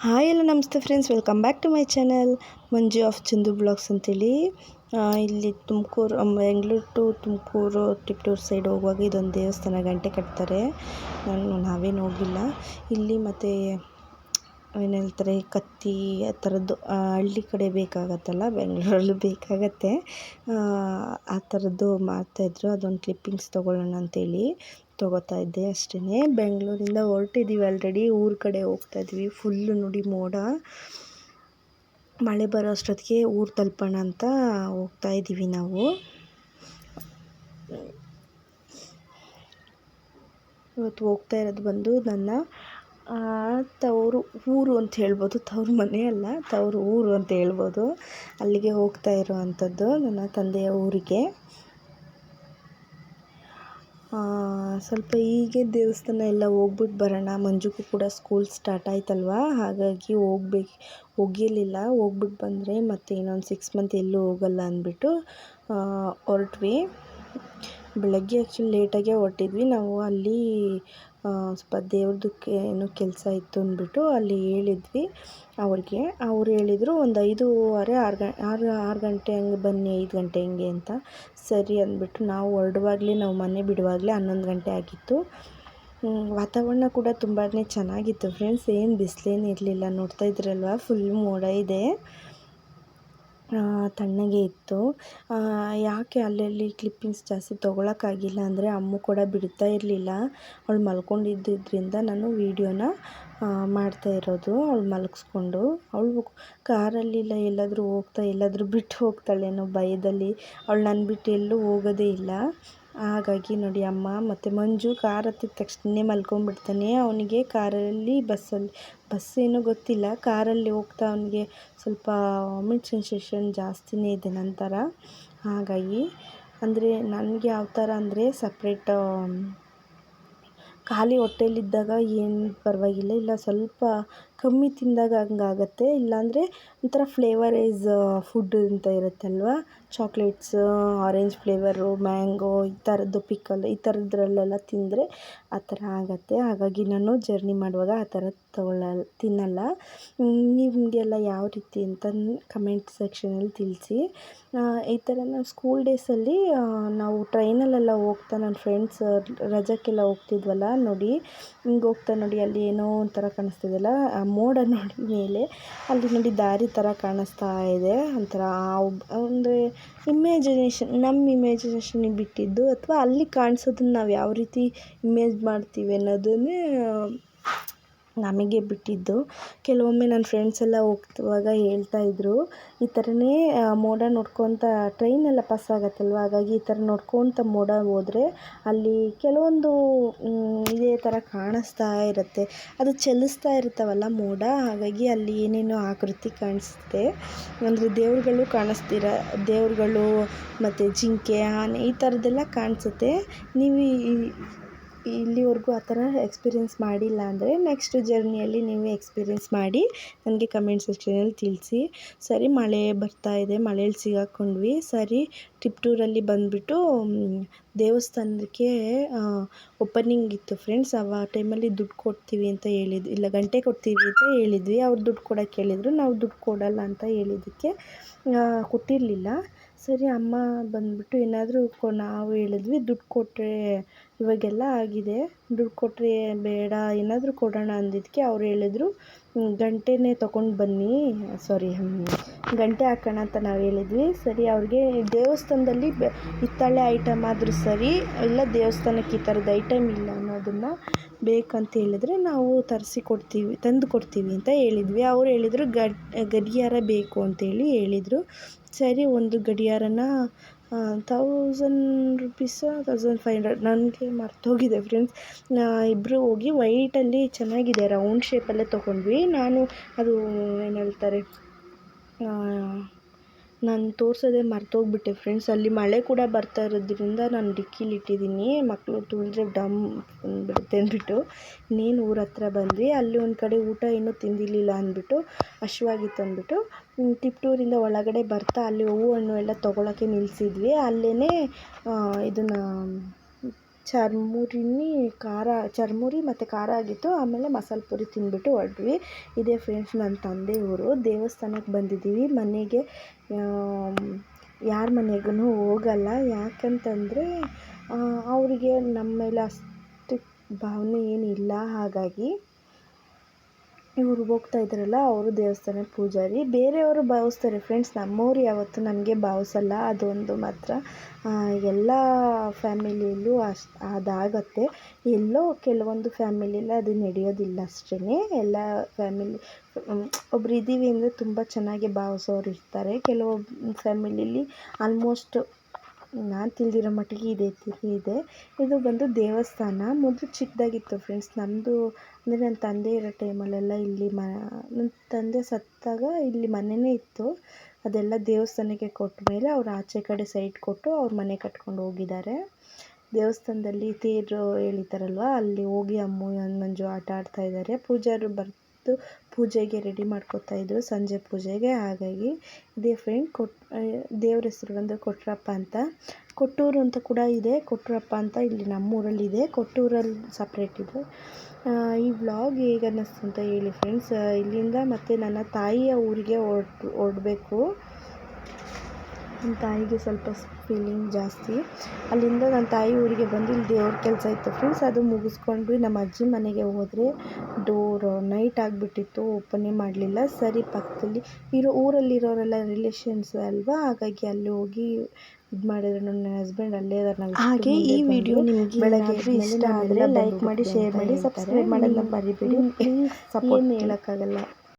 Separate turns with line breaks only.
Hi ಎಲ್ಲ ನಮಸ್ತೆ friends welcome back to my channel Manju of Chandu blogs ಅಂತೇಳಿ. ಇಲ್ಲಿ ತುಮಕೂರು ಬೆಂಗಳೂರು ಟು ತುಮಕೂರು ಟಿಪ್ಟೂರು ಸೈಡ್ ಹೋಗುವಾಗ ಇದೊಂದು ದೇವಸ್ಥಾನ ಗಂಟೆ ಕಟ್ತಾರೆ. ನಾನು ನಾವೇನು ಹೋಗಿಲ್ಲ ಇಲ್ಲಿ ಮತ್ತು ಏನು ಹೇಳ್ತಾರೆ, ಕತ್ತಿ, ಆ ಥರದ್ದು ಹಳ್ಳಿ ಕಡೆ ಬೇಕಾಗತ್ತಲ್ಲ, ಬೆಂಗಳೂರಲ್ಲೂ ಬೇಕಾಗತ್ತೆ. ಆ ಥರದ್ದು ಮಾಡ್ತಾಯಿದ್ರು ಅದೊಂದು ಕ್ಲಿಪ್ಪಿಂಗ್ಸ್ ತೊಗೊಳ್ಳೋಣ ಅಂತೇಳಿ. ತೊಗೋತಾ ಇದ್ದೆ ಅಷ್ಟೇ ಬೆಂಗಳೂರಿಂದ ಹೊರಟಿದ್ದೀವಿ ಆಲ್ರೆಡಿ ಊರ ಕಡೆ ಹೋಗ್ತಾ ಇದ್ವಿ. ಫುಲ್ಲು ನುಡಿ ಮೋಡ. ಮಳೆ ಬರೋ ಅಷ್ಟೊತ್ತಿಗೆ ಊರು ತಲುಪೋಣ ಅಂತ ಹೋಗ್ತಾ ಇದ್ದೀವಿ ನಾವು. ಇವತ್ತು ಹೋಗ್ತಾ ಇರೋದು ಬಂದು ನನ್ನ ತವರು, ಊರು ಅಂತ ಹೇಳ್ಬೋದು. ತವ್ರ ಮನೆ ಅಲ್ಲ, ತವರು ಊರು ಅಂತ ಹೇಳ್ಬೋದು. ಅಲ್ಲಿಗೆ ಹೋಗ್ತಾ ಇರೋ ಅಂಥದ್ದು ನನ್ನ ತಂದೆಯ ಊರಿಗೆ. ಸ್ವಲ್ಪ ಹೀಗೆ ದೇವಸ್ಥಾನ ಎಲ್ಲ ಹೋಗ್ಬಿಟ್ಟು ಬರೋಣ. ಮಂಜುಗೂ ಕೂಡ ಸ್ಕೂಲ್ ಸ್ಟಾರ್ಟ್ ಆಯ್ತಲ್ವ? ಹಾಗಾಗಿ ಹೋಗ್ಬೇಕು, ಹೋಗಿರಲಿಲ್ಲ. ಹೋಗ್ಬಿಟ್ಟು ಬಂದರೆ ಮತ್ತೆ ಇನ್ನೊಂದು ಸಿಕ್ಸ್ ಮಂತ್ ಎಲ್ಲೂ ಹೋಗಲ್ಲ ಅಂದ್ಬಿಟ್ಟು ಹೊರಟ್ವಿ. ಬೆಳಗ್ಗೆ ಆ್ಯಕ್ಚುಲಿ ಲೇಟಾಗೇ ಹೊರಟಿದ್ವಿ. ನಾವು ಅಲ್ಲಿ ಸ್ವಲ್ಪ ದೇವ್ರದಕ್ಕೆ ಏನು ಕೆಲಸ ಇತ್ತು ಅಂದ್ಬಿಟ್ಟು ಅಲ್ಲಿ ಹೇಳಿದ್ವಿ ಅವ್ರಿಗೆ. ಅವ್ರು ಹೇಳಿದರು ಒಂದು ಐದೂವರೆ, ಆರು ಗ, ಆರು ಆರು ಗಂಟೆ ಹಂಗೆ ಬನ್ನಿ, ಐದು ಗಂಟೆ ಹಂಗೆ ಅಂತ. ಸರಿ ಅಂದ್ಬಿಟ್ಟು ನಾವು ಹೊರಡುವಾಗಲೇ ನಾವು ಮನೆ ಬಿಡುವಾಗಲೇ ಹನ್ನೊಂದು ಗಂಟೆ ಆಗಿತ್ತು. ವಾತಾವರಣ ಕೂಡ ತುಂಬಾ ಚೆನ್ನಾಗಿತ್ತು. ಫ್ರೆಂಡ್ಸ್, ಏನು ಬಿಸಿಲೇನು ಇರಲಿಲ್ಲ. ನೋಡ್ತಾ ಇದ್ರಲ್ವ? ಫುಲ್ ಮೋಡ ಇದೆ. ತಣ್ಣಗೆ ಇತ್ತು. ಯಾಕೆ ಅಲ್ಲಲ್ಲಿ ಕ್ಲಿಪ್ಪಿಂಗ್ಸ್ ಜಾಸ್ತಿ ತೊಗೊಳಕ್ಕಾಗಿಲ್ಲ ಅಂದರೆ ಅಮ್ಮು ಕೂಡ ಬಿಡ್ತಾ ಇರಲಿಲ್ಲ. ಅವಳು ಮಲ್ಕೊಂಡಿದ್ದರಿಂದ ನಾನು ವೀಡಿಯೋನ ಮಾಡ್ತಾ ಇರೋದು. ಅವಳು ಮಲಗಿಸ್ಕೊಂಡು, ಅವಳು ಕಾರಲ್ಲಿ ಇಲ್ಲ ಎಲ್ಲಾದರೂ ಹೋಗ್ತಾ, ಎಲ್ಲಾದರೂ ಬಿಟ್ಟು ಹೋಗ್ತಾಳೆ ಅನ್ನೋ ಭಯದಲ್ಲಿ. ಅವಳು ನನ್ನ ಬಿಟ್ಟು ಎಲ್ಲೂ ಹೋಗೋದೇ ಇಲ್ಲ. ಹಾಗಾಗಿ ನೋಡಿ ಅಮ್ಮ, ಮತ್ತು ಮಂಜು ಕಾರ್ ಹತ್ತಿದ ತಕ್ಷಣ ಮಲ್ಕೊಂಡ್ಬಿಡ್ತಾನೆ. ಅವನಿಗೆ ಕಾರಲ್ಲಿ ಬಸ್ಸಲ್ಲಿ, ಬಸ್ ಏನೂ ಗೊತ್ತಿಲ್ಲ, ಕಾರಲ್ಲಿ ಹೋಗ್ತಾ ಅವನಿಗೆ ಸ್ವಲ್ಪ ವಾಮಿಟ್ ಸೆನ್ಸೇಷನ್ ಜಾಸ್ತಿನೇ ಇದೆ ನಂತರ. ಹಾಗಾಗಿ ಅಂದರೆ ನನಗೆ ಯಾವ ಥರ ಅಂದರೆ ಸಪ್ರೇಟ್, ಖಾಲಿ ಹೊಟ್ಟೆಲಿದ್ದಾಗ ಏನು ಪರವಾಗಿಲ್ಲ, ಇಲ್ಲ ಸ್ವಲ್ಪ ಕಮ್ಮಿ ತಿಂದಾಗ ಹಂಗಾಗತ್ತೆ. ಇಲ್ಲಾಂದರೆ ಒಂಥರ ಫ್ಲೇವರೈಸ್ ಫುಡ್ ಅಂತ ಇರುತ್ತಲ್ವ? ಚಾಕ್ಲೇಟ್ಸ್ ಆರೆಂಜ್ ಫ್ಲೇವರು ಮ್ಯಾಂಗೋ ಈ ಥರದ್ದು ಪಿಕಲ್ ಈ ಥರದ್ರಲ್ಲೆಲ್ಲ ತಿಂದರೆ ಆ ಥರ ಆಗುತ್ತೆ. ಹಾಗಾಗಿ ನಾನು ಜರ್ನಿ ಮಾಡುವಾಗ ಆ ಥರ ತಗೊಳ್ಳ, ತಿನ್ನಲ್ಲ. ನಿಮಗೆಲ್ಲ ಯಾವ ರೀತಿ ಅಂತ ಕಮೆಂಟ್ ಸೆಕ್ಷನಲ್ಲಿ ತಿಳಿಸಿ. ಈ ಥರ ನಾವು ಸ್ಕೂಲ್ ಡೇಸಲ್ಲಿ ನಾವು ಟ್ರೈನಲ್ಲೆಲ್ಲ ಹೋಗ್ತಾ ನನ್ನ ಫ್ರೆಂಡ್ಸ್ ರಜಕ್ಕೆಲ್ಲ ಹೋಗ್ತಿದ್ವಲ್ಲ, ನೋಡಿ. ಹಿಂಗೆ ಹೋಗ್ತಾ ನೋಡಿ, ಅಲ್ಲಿ ಏನೋ ಒಂಥರ ಕಾಣಿಸ್ತಿದೆಯಲ್ಲ ಮೋಡ ನೋಡಿ ಮೇಲೆ ಅಲ್ಲಿ ನೋಡಿ ದಾರಿ ಥರ ಕಾಣಿಸ್ತಾ ಇದೆ. ಒಂಥರ ಅಂದರೆ ಇಮ್ಯಾಜಿನೇಷನ್ ನಮ್ಮ ಇಮ್ಯಾಜಿನೇಷನಿಗೆ ಬಿಟ್ಟಿದ್ದು ಅಥವಾ ಅಲ್ಲಿ ಕಾಣಿಸೋದನ್ನ ನಾವು ಯಾವ ರೀತಿ ಇಮೇಜ್ ಮಾಡ್ತೀವಿ ಅನ್ನೋದನ್ನೇ ನಮಗೆ ಬಿಟ್ಟಿದ್ದು. ಕೆಲವೊಮ್ಮೆ ನನ್ನ ಫ್ರೆಂಡ್ಸ್ ಎಲ್ಲ ಹೋಗ್ತುವಾಗ ಹೇಳ್ತಾ ಇದ್ದರು ಈ ಥರನೇ ಮೋಡ ನೋಡ್ಕೊತ ಟ್ರೈನೆಲ್ಲ ಪಾಸ್ ಆಗತ್ತಲ್ವ? ಹಾಗಾಗಿ ಈ ಥರ ನೋಡ್ಕೊತ ಮೋಡ ಹೋದರೆ ಅಲ್ಲಿ ಕೆಲವೊಂದು ಇದೇ ಥರ ಕಾಣಿಸ್ತಾ ಇರುತ್ತೆ. ಅದು ಚಲಿಸ್ತಾ ಇರ್ತಾವಲ್ಲ ಮೋಡ? ಹಾಗಾಗಿ ಅಲ್ಲಿ ಏನೇನೋ ಆಕೃತಿ ಕಾಣಿಸುತ್ತೆ ಅಂದರೆ ದೇವ್ರುಗಳು ಕಾಣಿಸ್ತೀರ, ದೇವ್ರುಗಳು ಮತ್ತು ಜಿಂಕೆ, ಆನೆ ಈ ಥರದ್ದೆಲ್ಲ ಕಾಣಿಸುತ್ತೆ. ನೀವು ಇಲ್ಲಿವರೆಗೂ ಆ ಥರ ಎಕ್ಸ್ಪೀರಿಯೆನ್ಸ್ ಮಾಡಿಲ್ಲ ಅಂದರೆ ನೆಕ್ಸ್ಟ್ ಜರ್ನಿಯಲ್ಲಿ ನೀವು ಎಕ್ಸ್ಪೀರಿಯೆನ್ಸ್ ಮಾಡಿ ನನಗೆ ಕಮೆಂಟ್ ಸೆಕ್ಷನಲ್ಲಿ ತಿಳಿಸಿ. ಸರಿ, ಮಳೆ ಬರ್ತಾ ಇದೆ, ಮಳೆಯಲ್ಲಿ ಸಿಗಾಕೊಂಡ್ವಿ. ಸರಿ ಟ್ರಿಪ್ ಟೂರಲ್ಲಿ ಬಂದುಬಿಟ್ಟು ದೇವಸ್ಥಾನಕ್ಕೆ ಓಪನಿಂಗ್ ಇತ್ತು ಫ್ರೆಂಡ್ಸ್ ಆ ಟೈಮಲ್ಲಿ ದುಡ್ಡು ಕೊಡ್ತೀವಿ ಅಂತ ಹೇಳಿದ್ವಿ ಇಲ್ಲ ಗಂಟೆ ಕೊಡ್ತೀವಿ ಅಂತ ಹೇಳಿದ್ವಿ. ಅವ್ರು ದುಡ್ಡು ಕೊಡೋಕ್ಕೆ ಹೇಳಿದರು. ನಾವು ದುಡ್ಡು ಕೊಡಲ್ಲ ಅಂತ ಹೇಳಿದ್ದಕ್ಕೆ ಕೊಟ್ಟಿರಲಿಲ್ಲ. ಸರಿ ಅಮ್ಮ ಬಂದುಬಿಟ್ಟು ಏನಾದರೂ ಕೊ ನಾವು ಹೇಳಿದ್ವಿ ದುಡ್ಡು ಕೊಟ್ಟರೆ ಇವಾಗೆಲ್ಲ ಆಗಿದೆ. ದುಡ್ಡು ಕೊಟ್ಟರೆ ಬೇಡ ಏನಾದರೂ ಕೊಡೋಣ ಅಂದಿದ್ದಕ್ಕೆ ಅವ್ರು ಹೇಳಿದ್ರು "ಹ್ಮ್, ಗಂಟೆನೇ ತೊಗೊಂಡು ಬನ್ನಿ. ಸಾರಿ ಗಂಟೆ ಹಾಕೋಣ ಅಂತ ನಾವು ಹೇಳಿದ್ವಿ. ಸರಿ ಅವ್ರಿಗೆ ದೇವಸ್ಥಾನದಲ್ಲಿ ಬೆ ಹಿತ್ತಾಳೆ ಐಟಮ್ ಆದರೂ ಸರಿ ಇಲ್ಲ ದೇವಸ್ಥಾನಕ್ಕೆ ಈ ಥರದ ಐಟಮ್ ಇಲ್ಲ. ಅನ್ನೋದನ್ನು ಬೇಕಂತ ಹೇಳಿದ್ರೆ ನಾವು ತರಿಸಿ ಕೊಡ್ತೀವಿ, ತಂದು ಕೊಡ್ತೀವಿ ಅಂತ ಹೇಳಿದ್ವಿ. ಅವ್ರು ಹೇಳಿದ್ರು, ಗಡ್, ಗಡಿಯಾರ ಬೇಕು ಅಂತೇಳಿ ಹೇಳಿದರು. ಸರಿ, ಒಂದು ಗಡಿಯಾರನ thousand rupees thousand five hundred ನನಗೆ ಮರ್ತೋಗಿದೆ ಫ್ರೆಂಡ್ಸ್ ನಾ ಇಬ್ಬರು ಹೋಗಿ ವೈಟಲ್ಲಿ ಚೆನ್ನಾಗಿದೆ ರೌಂಡ್ ಶೇಪಲ್ಲೇ ತೊಗೊಂಡ್ವಿ. ನಾನು, ಅದು, ಏನು ಹೇಳ್ತಾರೆ ನಾನು ತೋರಿಸೋದೇ ಮರ್ತೋಗ್ಬಿಟ್ಟೆ ಫ್ರೆಂಡ್ಸ್ ಅಲ್ಲಿ ಮಳೆ ಕೂಡ ಬರ್ತಾ ಇರೋದ್ರಿಂದ ನಾನು ಡಿಕ್ಕೀಲಿ ಇಟ್ಟಿದ್ದೀನಿ. ಮಕ್ಕಳು ತುಳಿದ್ರೆ ಡಮ್ ಬಿಡುತ್ತೆ ಅಂದ್ಬಿಟ್ಟು ಇನ್ನೇನು ಊರ ಹತ್ರ ಬಂದ್ವಿ. ಅಲ್ಲಿ ಒಂದು ಕಡೆ ಊಟ ಇನ್ನೂ ತಿಂದಿರಲಿಲ್ಲ ಅಂದ್ಬಿಟ್ಟು ಹಶ್ವಾಗಿತ್ತು ಅಂದ್ಬಿಟ್ಟು ತಿಪ್ಟೂರಿಂದ ಒಳಗಡೆ ಬರ್ತಾ ಅಲ್ಲಿ ಹೂವು ಹಣ್ಣು ಎಲ್ಲ ತೊಗೊಳಕ್ಕೆ ನಿಲ್ಲಿಸಿದ್ವಿ ಅಲ್ಲೇ ಇದನ್ನು ಚರ್ಮುರಿನಿ ಖಾರ, ಚರ್ಮುರಿ ಮತ್ತು ಖಾರ ಆಗಿತ್ತು. ಆಮೇಲೆ ಮಸಾಲೆ ಪುರಿ ತಿಂದ್ಬಿಟ್ಟು ಹೊರಟ್ವಿ. ಇದೇ ಫ್ರೆಂಡ್ಸ್ ನನ್ನ ತಂದೆ ಊರು. ದೇವಸ್ಥಾನಕ್ಕೆ ಬಂದಿದ್ದೀವಿ. ಮನೆಗೆ ಯಾರ ಮನೆಗೂ ಹೋಗಲ್ಲ. ಯಾಕಂತಂದರೆ ಅವರಿಗೆ ನಮ್ಮ ಮೇಲೆ ಅಷ್ಟು ಭಾವನೆ ಏನಿಲ್ಲ. ಹಾಗಾಗಿ ಇವರು ಹೋಗ್ತಾ ಇದ್ದಾರಲ್ಲ ಅವರು ದೇವಸ್ಥಾನ ಪೂಜಾರಿ. ಬೇರೆಯವರು ಭಾವಿಸ್ತಾರೆ ಫ್ರೆಂಡ್ಸ್ ನಮ್ಮವ್ರು ಯಾವತ್ತು ನಮಗೆ ಭಾವಿಸಲ್ಲ, ಅದೊಂದು ಮಾತ್ರ. ಎಲ್ಲ ಫ್ಯಾಮಿಲಿಯಲ್ಲೂ ಅಷ್ಟು ಅದಾಗತ್ತೆ. ಎಲ್ಲೋ ಕೆಲವೊಂದು ಫ್ಯಾಮಿಲಿಯಲ್ಲಿ ಅದು ನಡೆಯೋದಿಲ್ಲ ಅಷ್ಟೇ ಎಲ್ಲ ಫ್ಯಾಮಿಲಿ ಒಬ್ರು ಇದ್ದೀವಿ ಅಂದರೆ ತುಂಬ ಚೆನ್ನಾಗಿ ಭಾವಿಸೋರು ಇರ್ತಾರೆ. ಕೆಲವೊಬ್ಬ ಫ್ಯಾಮಿಲಿಲಿ ಆಲ್ಮೋಸ್ಟ್ ನಾನು ತಿಳಿದಿರೋ ಮಟ್ಟಿಗೆ ಇದೇ ಇದೆ. ಇದು ಬಂದು ದೇವಸ್ಥಾನ. ಮೊದಲು ಚಿಕ್ಕದಾಗಿತ್ತು ಫ್ರೆಂಡ್ಸ್ ನಮ್ಮದು ಅಂದರೆ ನನ್ನ ತಂದೆ ಇರೋ ಟೈಮಲ್ಲೆಲ್ಲ ಇಲ್ಲಿ ಮ ನನ್ನ ತಂದೆ ಸತ್ತಾಗ ಇಲ್ಲಿ ಮನೆಯೇ ಇತ್ತು. ಅದೆಲ್ಲ ದೇವಸ್ಥಾನಕ್ಕೆ ಕೊಟ್ಟ ಮೇಲೆ ಅವ್ರು ಆಚೆ ಕಡೆ ಸೈಟ್ ಕೊಟ್ಟು ಅವ್ರ ಮನೆ ಕಟ್ಕೊಂಡು ಹೋಗಿದ್ದಾರೆ. ದೇವಸ್ಥಾನದಲ್ಲಿ ತೇರು ಎಳಿತಾರಲ್ವ ಅಲ್ಲಿ ಹೋಗಿ ಅಮ್ಮು ಹನುಮಂಜು ಆಟ ಆಡ್ತಾ ಇದ್ದಾರೆ. ಪೂಜಾರು ಬರ್ತು ಪೂಜೆಗೆ ರೆಡಿ ಮಾಡ್ಕೋತಾ ಇದ್ರು. ಸಂಜೆ ಪೂಜೆಗೆ. ಹಾಗಾಗಿ ಇದೇ ಫ್ರೆಂಡ್ ಕೊಟ್ ದೇವ್ರ ಹೆಸರು ಬಂದು ಕೊಟ್ರಪ್ಪ ಅಂತ. ಕೊಟ್ಟೂರು ಅಂತ ಕೂಡ ಇದೆ. ಕೊಟ್ರಪ್ಪ ಅಂತ ಇಲ್ಲಿ ನಮ್ಮೂರಲ್ಲಿದೆ. ಕೊಟ್ಟೂರಲ್ಲಿ ಸಪ್ರೇಟ್ ಇದೆ. ಈ ವ್ಲಾಗ್ ಹೇಗೆ ಅನ್ನಿಸ್ತು ಅಂತ ಹೇಳಿ ಫ್ರೆಂಡ್ಸ್ ಇಲ್ಲಿಂದ ಮತ್ತು ನನ್ನ ತಾಯಿಯ ಊರಿಗೆ ಹೊರ್ಟು, ಹೊರಡ್ಬೇಕು. ನನ್ನ ತಾಯಿಗೆ ಸ್ವಲ್ಪ ಫೀಲಿಂಗ್ ಜಾಸ್ತಿ. ಅಲ್ಲಿಂದ ನನ್ನ ತಾಯಿ ಊರಿಗೆ ಬಂದು ಇಲ್ಲಿ ದೇವ್ರ ಕೆಲಸ ಇತ್ತು. ಫ್ರೆಂಡ್ಸ್ ಅದು ಮುಗಿಸ್ಕೊಂಡು ನಮ್ಮ ಅಜ್ಜಿ ಮನೆಗೆ ಹೋದರೆ ಡೋರ್ ನೈಟ್ ಆಗಿಬಿಟ್ಟಿತ್ತು ಓಪನೇ ಮಾಡಲಿಲ್ಲ. ಸರಿ ಪಕ್ಕದಲ್ಲಿ ಇರೋ ಊರಲ್ಲಿರೋರೆಲ್ಲ ರಿಲೇಷನ್ಸ್ ಅಲ್ವಾ? ಹಾಗಾಗಿ ಅಲ್ಲಿ ಹೋಗಿ ಇದು ಮಾಡಿದ್ರೆ ನನ್ನ ಹಸ್ಬೆಂಡ್ ಅಲ್ಲೇ ಇದ್ದಾರೆ
ಹಾಗೆ ಈ ವಿಡಿಯೋ ನಿಮಗೆ
ಬೆಳಗ್ಗೆ
ಇಷ್ಟ ಆದರೆ ಲೈಕ್ ಮಾಡಿ ಶೇರ್ ಮಾಡಿ ಸಬ್ಸ್ಕ್ರೈಬ್ ಮಾಡೋದನ್ನ ಮರಿಬೇಡಿ.
ಸಪೋರ್ಟ್ ಹೇಳೋಕ್ಕಾಗಲ್ಲ.